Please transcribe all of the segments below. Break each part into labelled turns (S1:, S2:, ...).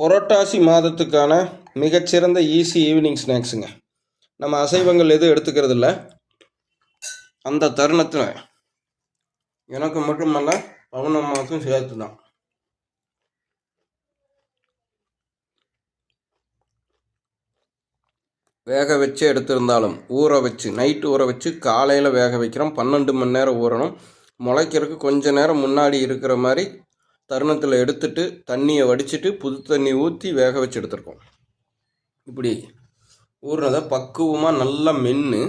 S1: புரட்டாசி மாதத்துக்கான மிகச்சிறந்த easy evening ஸ்நாக்ஸுங்க நம்ம அசைவங்கள் எதுவும் எடுத்துக்கிறது இல்லை அந்த தருணத்தில் எனக்கு மட்டுமல்ல பவுனம்மாவுக்கும் சேர்த்து தான் வேக வச்சு எடுத்திருந்தாலும் ஊற வச்சு நைட்டு ஊற வச்சு காலையில் வேக வைக்கிறோம். பன்னெண்டு மணி நேரம் ஊறணும். முளைக்கிறதுக்கு கொஞ்ச நேரம் முன்னாடி இருக்கிற மாதிரி தருணத்தில் எடுத்துட்டு தண்ணியை வடிச்சிட்டு புது தண்ணி ஊற்றி வேக வச்சு எடுத்துருக்கோம். இப்படி ஊறினதை பக்குவமாக நல்லா மென்று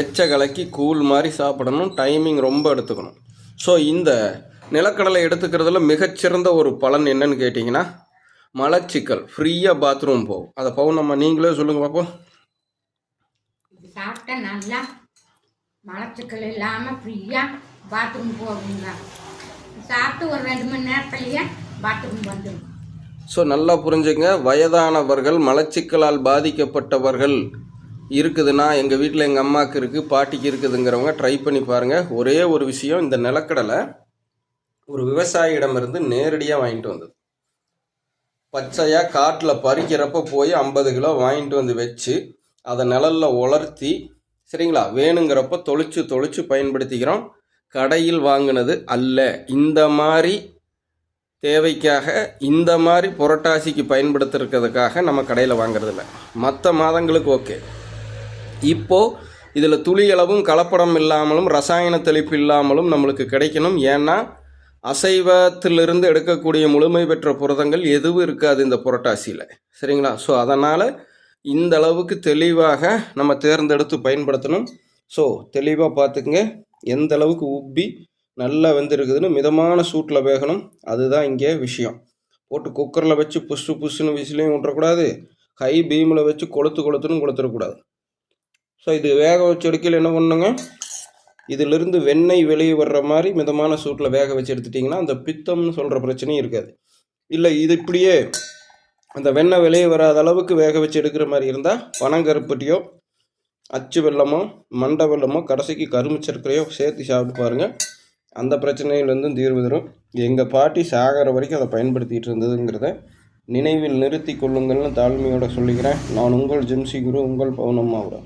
S1: எச்ச கலக்கி கூழ் மாதிரி சாப்பிடணும். டைமிங் ரொம்ப எடுத்துக்கணும். ஸோ இந்த நிலக்கடலை எடுத்துக்கிறதுல மிகச்சிறந்த ஒரு பலன் என்னன்னு கேட்டிங்கன்னா மலச்சிக்கல். ஃப்ரீயாக பாத்ரூம் போகும். அதை போகும் நம்ம நீங்களே சொல்லுங்கள் பார்ப்போம்
S2: சாப்பிட்டா நல்லா மலச்சிக்கல் இல்லாமல் ஃப்ரீயாக பாத்ரூம் போகுங்க. சாப்பிட்டு ஒரு ரெண்டு மணி நேரத்துலையே பாத்ரூம் வந்துடும்
S1: ஸோ நல்லா புரிஞ்சுங்க வயதானவர்கள் மலச்சிக்கலால் பாதிக்கப்பட்டவர்கள் இருக்குதுன்னா எங்கள் வீட்டில் எங்கள் அம்மாவுக்கு இருக்குது பாட்டிக்கு இருக்குதுங்கிறவங்க ட்ரை பண்ணி பாருங்கள் ஒரே ஒரு விஷயம் இந்த நிலக்கடலை ஒரு விவசாயியிடமிருந்து நேரடியாக வாங்கிட்டு வந்தது. பச்சையாக காட்டில் பறிக்கிறப்ப போய் ஐம்பது கிலோ வாங்கிட்டு வந்து வச்சு அதை நிழலில் உலர்த்தி சரிங்களா வேணுங்கிறப்ப தொளிச்சு தொளிச்சு பயன்படுத்திக்கிறோம். கடையில் வாங்கினது அல்ல. இந்த மாதிரி தேவைக்காக இந்த மாதிரி புரட்டாசிக்கு பயன்படுத்துறதுக்காக நம்ம கடையில் வாங்குறதில்ல. மற்ற மாதங்களுக்கு ஓகே. இப்போது இதில் துளியளவும் கலப்படம் இல்லாமலும் ரசாயன தெளிப்பு இல்லாமலும் நம்மளுக்கு கிடைக்கணும். ஏன்னா அசைவத்திலிருந்து எடுக்கக்கூடிய முழுமை பெற்ற புரதங்கள் எதுவும் இருக்காது இந்த புரட்டாசியில். சரிங்களா? ஸோ அதனால் இந்த அளவுக்கு தெளிவாக நம்ம தேர்ந்தெடுத்து பயன்படுத்தணும். ஸோ தெளிவாக பார்த்துக்குங்க. எந்த அளவுக்கு உப்பி நல்லா வெந்திருக்குதுன்னு மிதமான சூட்டில் வேகணும். அதுதான் இங்கே விஷயம். போட்டு குக்கரில் வச்சு புஷு புஷ்ஷுன்னு விசிலையும் விட்டுறக்கூடாது. ஹை பீமில் வச்சு கொளுத்து கொளுத்துன்னு கொளுத்துடக்கூடாது. ஸோ இது வேக வச்சு எடுக்கையில் என்ன பண்ணுங்க இதிலிருந்து வெண்ணெய் வெளியே வர்ற மாதிரி மிதமான சூட்டில் வேக வச்சு எடுத்துட்டிங்கன்னா அந்த பித்தம்னு சொல்கிற பிரச்சனையும் இருக்காது. இல்லை இது இப்படியே அந்த வெண்ணெய் வெளியே வராத அளவுக்கு வேக வச்சு எடுக்கிற மாதிரி இருந்தால் பனங்கருப்பட்டியோ அச்சு வெள்ளமோ மண்டை வெள்ளமோ கடைசிக்கு கரும்பு சர்க்கரையோ சேர்த்து சாப்பிட்டு பாருங்கள் அந்த பிரச்சனையிலேருந்தும் தீர்வு தரும். எங்கள் பாட்டி சாகிற வரைக்கும் அதை பயன்படுத்திகிட்டு இருந்ததுங்கிறத நினைவில் நிறுத்தி கொள்ளுங்கள்னு தாழ்மையோட சொல்லிக்கிறேன். நான் உங்கள் ஜிம்சி குரு உங்கள் பவுனம்மாவோட